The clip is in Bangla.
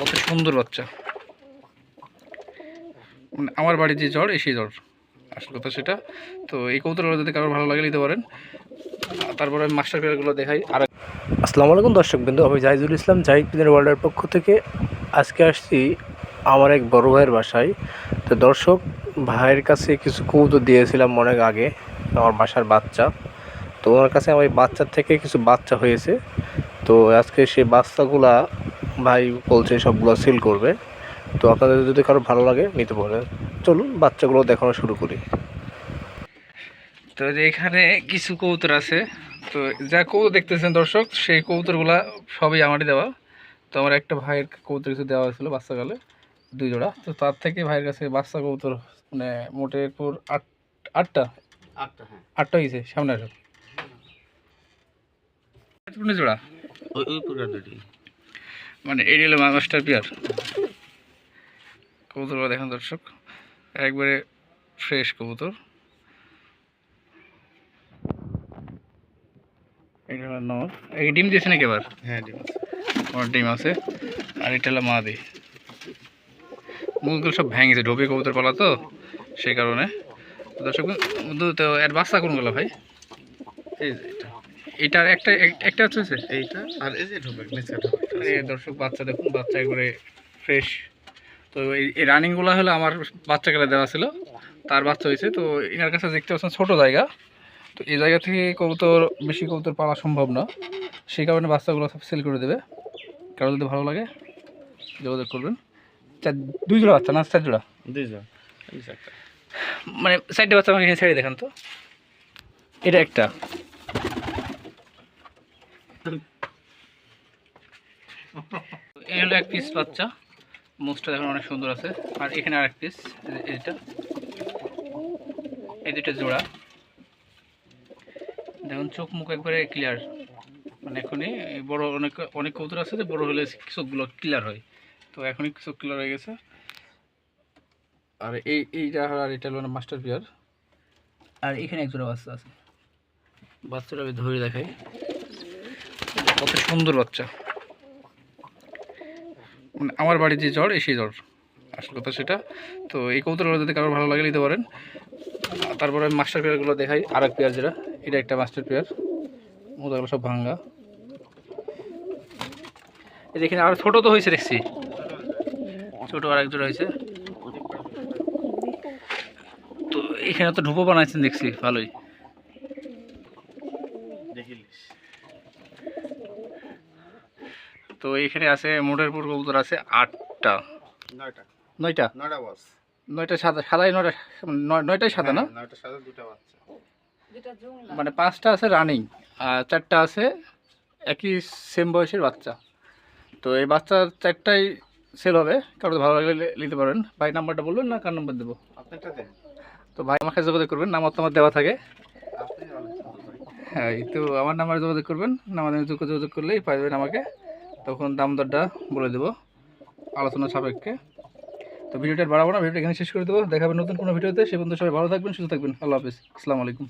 কত সুন্দর বাচ্চা। মানে আমার বাড়ির যে জ্বর এই সেই জ্বর আসল কথা সেটা। তো এই কৌতুকগুলো যদি কারোর ভালো লাগে, নিতে পারেন। তারপরে আমি মাস্টার পেয়ারগুলো দেখাই। আর আসসালামু আলাইকুম দর্শক বিন্দু, আমি জাহিদুল ইসলাম, জাহিদ বিনের ওয়ার্ল্ডের পক্ষ থেকে আজকে আসছি আমার এক বড় ভাইয়ের বাসায়। তো দর্শক, ভাইয়ের কাছে কিছু কৌতুক দিয়েছিলাম অনেক আগে, আমার বাসার বাচ্চা। তো ওনার কাছে আমার এই বাচ্চার থেকে কিছু বাচ্চা হয়েছে। তো আজকে সেই বাচ্চাগুলা ভাই বলছে সবগুলো সেল করবে। তো আপনাদের যদি কারও ভালো লাগে নিতে পারেন। চলুন বাচ্চাগুলো দেখানো শুরু করি। তো যে এখানে কিছু কৌতুর আছে। তো যা কৌতুর দেখতেছেন দর্শক সেই কৌতুরগুলা সবই আমারই দেওয়া। তো আমার একটা ভাইয়ের কৌতুর কিছু দেওয়া হয়েছিল বাচ্চাকালে দুই জোড়া। তো তার থেকে ভাইয়ের কাছে বাচ্চা কৌতুর মানে মোটে পুর আট আটটা? আটটা হ্যাঁ। আটটা হয়েছে সামনে আসো। জোড়া ওই ওই দুটি মানে এই হলো মাস্টার পিয়ার। কবুতরগুলো দেখেন দর্শক একবারে ফ্রেশ কবুতর। এটা হলো নর। এই ডিম দিয়েছে নাকি এবার হ্যাঁ ডিম আমার ডিম আছে। আর এটা হলো মাদি। মুখগুলো সব ভেঙেছে ঢোপে কবুতর পালা তো সেই কারণে। দর্শক তো এর বাচ্চা কোনগুলো ভাই। এই এটা। এটার একটা একটা হচ্ছে এইটা আর এই যে ঢোবে নিচে এই দর্শক বাচ্চা দেখুন বাচ্চা একবারে ফ্রেশ তো এই রানিংগুলো হলো আমার বাচ্চাকালে দেওয়া ছিল। তার বাচ্চা হয়েছে তো এনার কাছে দেখতে পাচ্ছেন ছোটো জায়গা। তো এই জায়গা থেকে কবুতর বেশি কবুতর পাওয়া সম্ভব না। সেই কারণে বাচ্চাগুলো সব সেল করে দেবে। কারও যদি ভালো লাগে যোগাযোগ করবেন। চার দুই জোড়া বাচ্চা না চার জোড়া? যে একটা মানে চারটে বাচ্চা আমাকে ছেড়ে দেখান তো। এটা একটা। এই হলো এক পিস বাচ্চা। মোস্টটা দেখুন অনেক সুন্দর আছে। আর এখানে আর এক পিস এটা এই দুটো জোড়া। দেখুন চোখ মুখ একবারে ক্লিয়ার মানে এখনই বড় অনেক অনেক কবুতর আছে যে বড় হলে চোখগুলো ক্লিয়ার হয়। তো এখনই চোখ ক্লিয়ার হয়ে গেছে। আর এই এইটা আর এটা হলো মাস্টার পিয়ার আর এখানে একজোড়া বাচ্চা আছে। বাচ্চাটা আমি ধরে দেখাই। কত সুন্দর বাচ্চা। মানে আমার বাড়ির যে জ্বর সেই জ্বর আসল কথা সেটা। তো এই কৌতুকগুলো যদি কারোর ভালো লাগে নিতে পারেন। তারপরে আমি মাস্টার পেয়ারগুলো দেখাই আর এক পেয়ার যেটা, এটা একটা মাস্টার পেয়ার মোদাগুলো সব ভাঙ্গা। এখানে আর ছোটো তো হয়েছে দেখছি। ছোটো আর এক জোড়া হয়েছে। তো এখানে তো ঢুপো বানাইছেন দেখছি, ভালোই। তো এখানে আছে মোটেরপুর কবুতর আছে আটটা। নয়টা। নয়টা? নয়টা বস। নয়টা সাদা সাদাই নয়টা নয়- নয়টাই সাদা না? নয়টা সাদা দুটা বাচ্চা মানে পাঁচটা আছে রানিং আর চারটা আছে একই সেম বয়সের বাচ্চা। তো এই বাচ্চা চারটাই সেল হবে। কারও ভালো লাগলে নিতে পারেন। ভাই নাম্বারটা বলবেন না কার নাম্বার দেবো? তো ভাই আমাকে যোগাযোগ করবেন নাম্বার তোমার দেওয়া থাকে। হ্যাঁ এই তো আমার নাম্বারে যোগাযোগ করবেন। নাম্বারে যোগাযোগ করলেই পাইবেন আমাকে। তখন দাম দরটা বলে দেবো আলোচনা সাপেক্ষে। তো ভিডিওটা বাড়াবো না, ভিডিওটা এখানে শেষ করে দেবো। দেখাবেন নতুন কোনো ভিডিওতে। সে পর্যন্ত সবাই ভালো থাকবেন, সুস্থ থাকবেন। আল্লাহ হাফিজ। আসসালামু আলাইকুম।